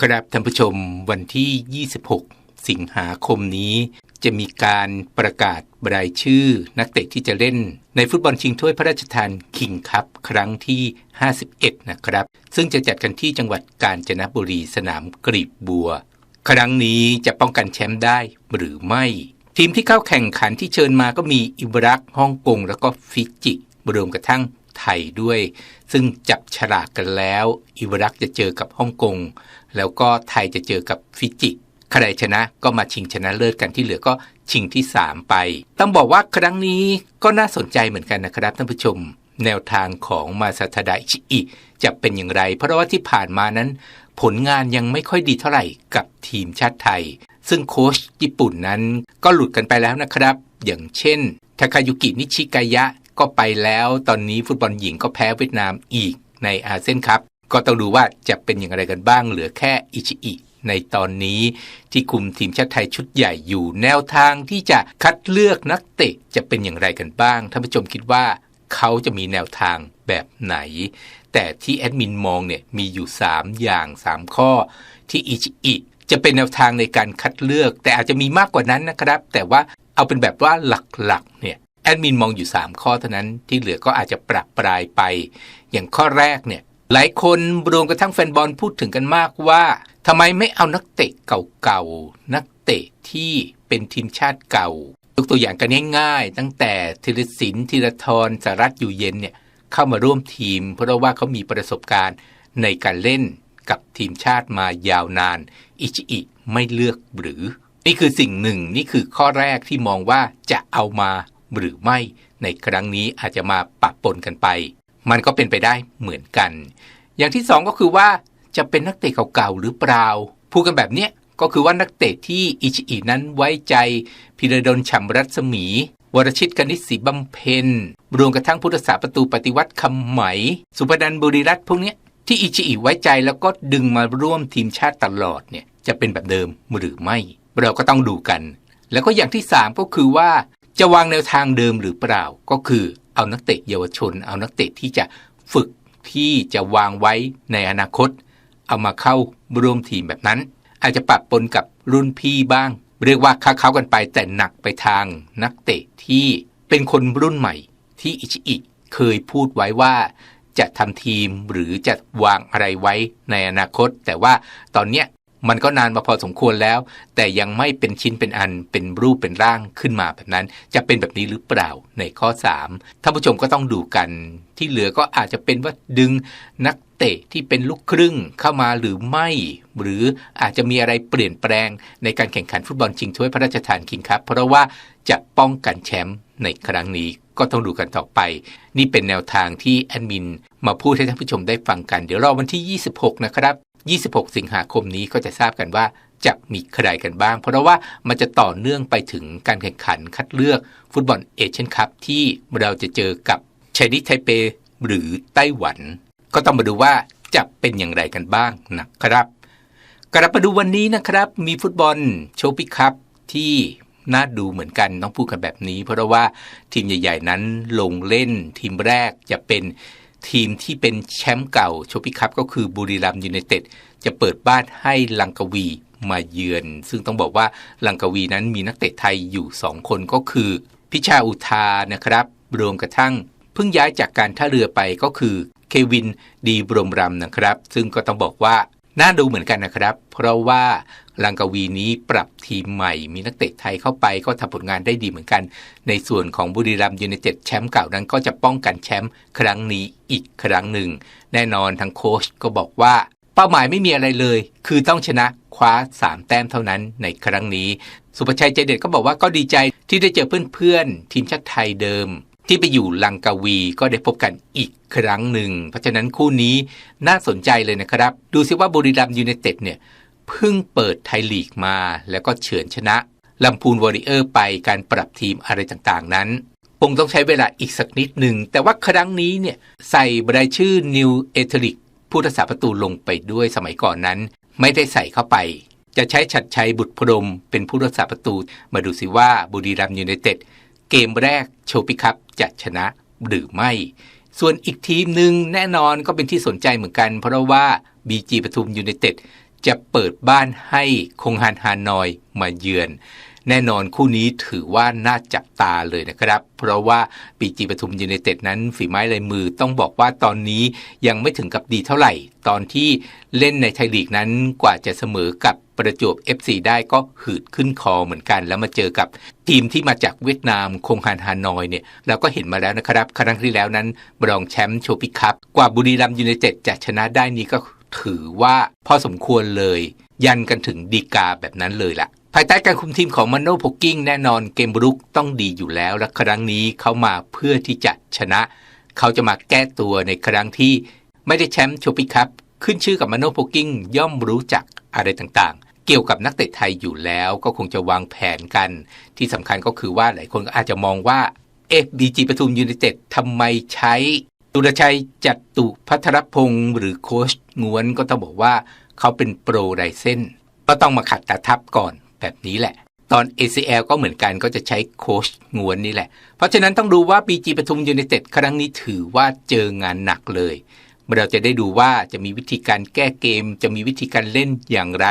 ครับท่านผู้ชมวันที่ 26 สิงหาคมนี้ จะมีการประกาศรายชื่อนักเตะที่จะเล่น ในฟุตบอลชิงถ้วยพระราชทานคิงคัพครั้งที่ 51 นะครับ ซึ่งจะจัดกันที่จังหวัดกาญจนบุรีสนามกรีบบัว ครั้งนี้จะป้องกันแชมป์ได้หรือไม่ ทีมที่เข้าแข่งขันที่เชิญมาก็มีอิบรักฮ่องกงแล้วก็ฟิจิรวมกระทั่ง ไทยด้วย ซึ่งจับฉลากกันแล้ว อิรักจะเจอกับฮ่องกง แล้วก็ไทยจะเจอกับฟิจิใครชนะก็มาชิงชนะเลิศกันที่เหลือก็ชิงที่ 3 ไป ต้องบอกว่าครั้งนี้ก็น่าสนใจเหมือนกันนะครับท่านผู้ชม แนวทางของมาซาทาดะชิอิจะเป็นอย่างไร เพราะว่าที่ผ่านมานั้น ผลงานยังไม่ค่อยดีเท่าไหร่กับทีมชาติไทย ซึ่งโค้ชญี่ปุ่นนั้นก็หลุดกันไปแล้วนะครับ อย่างเช่นทาคายุกินิชิกายะ ก็ไปแล้ว ตอนนี้ฟุตบอลหญิงก็แพ้เวียดนามอีกในอาเซียนคัพก็ต้องดูว่าจะเป็นอย่างไรกันบ้างเหลือแค่อิชิอิในตอนนี้ที่คุมทีมชาติไทยชุดใหญ่อยู่แนวทางที่จะคัดเลือกนักเตะจะเป็นอย่างไรกันบ้างท่านผู้ชมคิดว่าเขาจะมีแนวทางแบบไหน แต่ที่แอดมินมองเนี่ยมีอยู่ 3 อย่าง 3 ข้อ ที่อิชิอิจะเป็นแนวทางในการคัดเลือก แต่อาจจะมีมากกว่านั้นนะครับ แต่ว่าเอาเป็นแบบว่าหลักๆเนี่ย แอดมินมองอยู่ 3 ข้อเท่านั้นที่เหลือก็อาจจะปรับปลายไป อย่างข้อแรกเนี่ยหลายคนรวมกระทั่งแฟนบอลพูดถึงกันมากว่าทำไมไม่เอานักเตะเก่าๆ นักเตะที่เป็นทีมชาติเก่ายกตัวอย่างกันง่ายๆ ตั้งแต่ธีรศิลป์ธีรทรสารัตอยู่เย็นเนี่ยเข้ามาร่วมทีม เพราะว่าเขามีประสบการณ์ในการเล่นกับทีมชาติมายาวนาน อิชิอิไม่เลือกหรือ นี่คือสิ่งหนึ่งนี่คือข้อแรกที่มองว่าจะเอามา หรือไม่ในครั้งนี้อาจจะมาปะปนกันไป มันก็เป็นไปได้เหมือนกัน อย่างที่สองก็คือว่าจะเป็นนักเตะเก่าๆหรือเปล่าพูดกันแบบเนี้ยก็คือว่านักเตะที่อิชิอินั้นไว้ใจพิรดลฉ่ำรัศมี วรชิตกนิษฐีบำเพ็ญรวมกระทั่งพุทธศาสประตูปฏิวัติคำไหม สุพดันบุรีรัตน์พวกนี้ที่อิชิอิไว้ใจแล้วก็ดึงมาร่วมทีมชาติตลอดเนี่ยจะเป็นแบบเดิมหรือไม่ เราก็ต้องดูกัน แล้วก็อย่างที่ 3 ก็คือว่า จะวางแนวทางเดิมหรือเปล่า ก็คือเอานักเตะเยาวชน เอานักเตะที่จะฝึกที่จะวางไว้ในอนาคต เอามาเข้าร่วมทีมแบบนั้น อาจจะปรับปนกับรุ่นพี่บ้าง เรียกว่าค้าเขากันไปแต่หนักไปทางนักเตะที่เป็นคนรุ่นใหม่ที่อิชิอิเคยพูดไว้ว่าจะทำทีมหรือจะวางอะไรไว้ในอนาคต แต่ว่าตอนเนี้ย มันก็นานมาพอสมควรแล้ว แต่ยังไม่เป็นชิ้นเป็นอันเป็นรูปเป็นร่างขึ้นมาแบบนั้น จะเป็นแบบนี้หรือเปล่าในข้อ3ท่านผู้ชมก็ต้องดูกัน ที่เหลือก็อาจจะเป็นว่าดึงนักเตะที่เป็นลูกครึ่งเข้ามาหรือไม่ หรืออาจจะมีอะไรเปลี่ยนแปลงในการแข่งขันฟุตบอลชิงถ้วยพระราชทานคิงครับ เพราะว่าจะป้องกันแชมป์ในครั้งนี้ก็ต้องดูกันต่อไป นี่เป็นแนวทางที่แอดมิน มาพูดให้ท่านผู้ชมได้ฟังกัน เดี๋ยวรอวันที่ 26 นะครับ 26 สิงหาคมนี้ก็จะทราบกันว่าจะมีใครกันบ้าง เพราะว่ามันจะต่อเนื่องไปถึงการแข่งขันคัดเลือกฟุตบอลเอเชียนคัพที่เราจะเจอกับไชนีไทเป หรือไต้หวัน ก็ต้องมาดูว่าจะเป็นอย่างไรกันบ้างนะครับกลับมาดูวันนี้นะครับ มีฟุตบอลโชปิคัพที่น่าดูเหมือนกันต้องพูดกันแบบนี้ เพราะว่าทีมใหญ่ ๆ นั้นลงเล่นทีมแรกจะเป็น ทีมที่เป็นแชมป์เก่าโชปิคัพก็คือบุรีรัมยูไนเต็ดจะเปิดบ้านให้ลังกวีมาเยือน ซึ่งต้องบอกว่าลังกวีนั้นมีนักเตะไทยอยู่ 2 คนก็คือ พิชาอุทานะครับ รวมกระทั่งเพิ่งย้ายจากการท่าเรือไปก็คือเควินดีบรมรำนะครับ ซึ่งก็ต้องบอกว่า น่าดูเหมือนกันนะครับ เพราะว่าลังกวีนี้ปรับทีมใหม่ มีนักเตะไทยเข้าไปก็ทำผลงานได้ดีเหมือนกัน ในส่วนของบุรีรัมยูไนเต็ดแชมป์เก่านั้นก็จะป้องกันแชมป์ครั้งนี้อีกครั้งหนึ่ง แน่นอนทางโค้ชก็บอกว่า เป้าหมายไม่มีอะไรเลย คือต้องชนะคว้า 3 แต้มเท่านั้นในครั้งนี้ สุภชัยใจเด็ดก็บอกว่าก็ดีใจที่ได้เจอเพื่อนๆทีมชาติไทยเดิม ที่ไปอยู่ลังกาวีก็ได้พบกันอีกครั้งหนึ่ง เพราะฉะนั้นคู่นี้น่าสนใจเลยนะครับ ดูซิว่าบุรีรัมยูไนเต็ดเนี่ยเพิ่งเปิดไทยลีกมา แล้วก็เฉือนชนะลำพูนวอริเออร์ไปการปรับทีมอะไรต่างๆ นั้นคงต้องใช้เวลาอีกสักนิดหนึ่ง แต่ว่าครั้งนี้เนี่ยใส่บรายชื่อนิวเอเทลิกผู้รักษาประตูลงไปด้วยสมัยก่อนนั้น ไม่ได้ใส่เข้าไป จะใช้ชัดชัยบุตรพรมเป็นผู้รักษาประตู มาดูสิว่าบุรีรัมยูไนเต็ด เกมแรกโชปิคัพจะชนะหรือไม่ ส่วนอีกทีมหนึ่งแน่นอนก็เป็นที่สนใจเหมือนกัน เพราะว่าบีจีปทุมยูไนเต็ดจะเปิดบ้านให้คงฮานฮานอยมาเยือน แน่นอนคู่นี้ถือว่าน่าจับตาเลยนะครับ เพราะว่าปีจีปทุมยูไนเต็ดนั้นฝีไม้ลายมือต้องบอกว่าตอนนี้ยังไม่ถึงกับดีเท่าไหร่ ตอนที่เล่นในไทยลีกนั้นกว่าจะเสมอกับประจวบ FC ได้ก็หืดขึ้นคอเหมือนกัน แล้วมาเจอกับทีมที่มาจากเวียดนามคงฮานฮานอยเนี่ยเราก็เห็นมาแล้วนะครับ ครั้งที่แล้วนั้นรองแชมป์โชปิคัพกว่าบุรีรัมยูไนเต็ดจะชนะได้นี้ก็ถือว่าพอสมควรเลย ยันกันถึงดีกาแบบนั้นเลยล่ะ ภายใต้การคุมทีมของมันโนโพกิ้งแน่นอนเกมรุกต้องดีอยู่แล้ว และครั้งนี้เขามาเพื่อที่จะชนะ เขาจะมาแก้ตัวในครั้งที่ไม่ได้แชมป์โชปิคัพขึ้นชื่อกับมันโนโพกิ้งย่อมรู้จักอะไรต่างๆ เกี่ยวกับนักเตะไทยอยู่แล้วก็คงจะวางแผนกัน ที่สำคัญก็คือว่าหลายคนก็อาจจะมองว่าเอฟบีจีปทุมยูไนเต็ดทำไมใช้ตุรชัยจัตุพัทรพงศ์หรือโค้ชงวนก็ต้องบอกว่าเขาเป็นโปรไรเส้นก็ต้องมาขัดตาทับก่อน แบบนี้แหละ ตอน ACL ก็เหมือนกันก็จะใช้โค้ชงวนนี่แหละ เพราะฉะนั้นต้องดูว่า BG ปทุมยูไนเต็ดครั้งนี้ถือว่าเจองานหนักเลยเราจะได้ดูว่าจะมีวิธีการแก้เกม จะมีวิธีการเล่นอย่างไร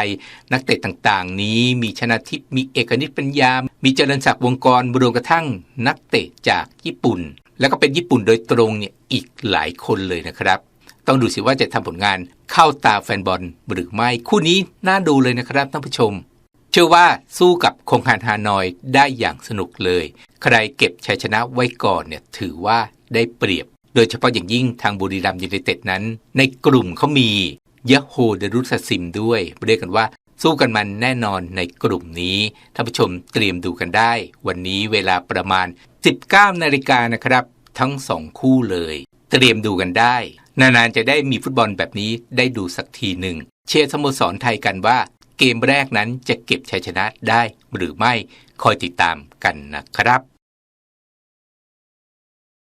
นักเตะต่างๆ นี้มีชนะทิพย์มีเอกนิตปัญญา มีเจริญศักดิ์วงกรรวมกระทั่ง นักเตะจากญี่ปุ่น แล้วก็เป็นญี่ปุ่นโดยตรงเนี่ยอีกหลายคนเลยนะครับ ต้องดูสิว่าจะทำผลงานเข้าตาแฟนบอลหรือไม่คู่นี้น่าดูเลยนะครับท่านผู้ชม เชื่อว่าสู้กับคงฮานฮานอยได้อย่างสนุกเลย ใครเก็บชัยชนะไว้ก่อนเนี่ยถือว่าได้เปรียบ โดยเฉพาะอย่างยิ่งทางบุรีรัมย์ยูไนเต็ดนั้น ในกลุ่มเขามียะโฮเดรุสซิมด้วย เรียกกันว่าสู้กันมันแน่นอนในกลุ่มนี้ท่านผู้ชมเตรียมดูกันได้ วันนี้เวลาประมาณ 19นาฬิกานะครับ ทั้งสองคู่เลย เตรียมดูกันได้ นานๆจะได้มีฟุตบอลแบบนี้ได้ดูสักทีหนึ่ง เชียร์สโมสรไทยกันว่า เกมแรกนั้นจะเก็บชัยชนะได้หรือไม่คอยติดตามกันนะครับ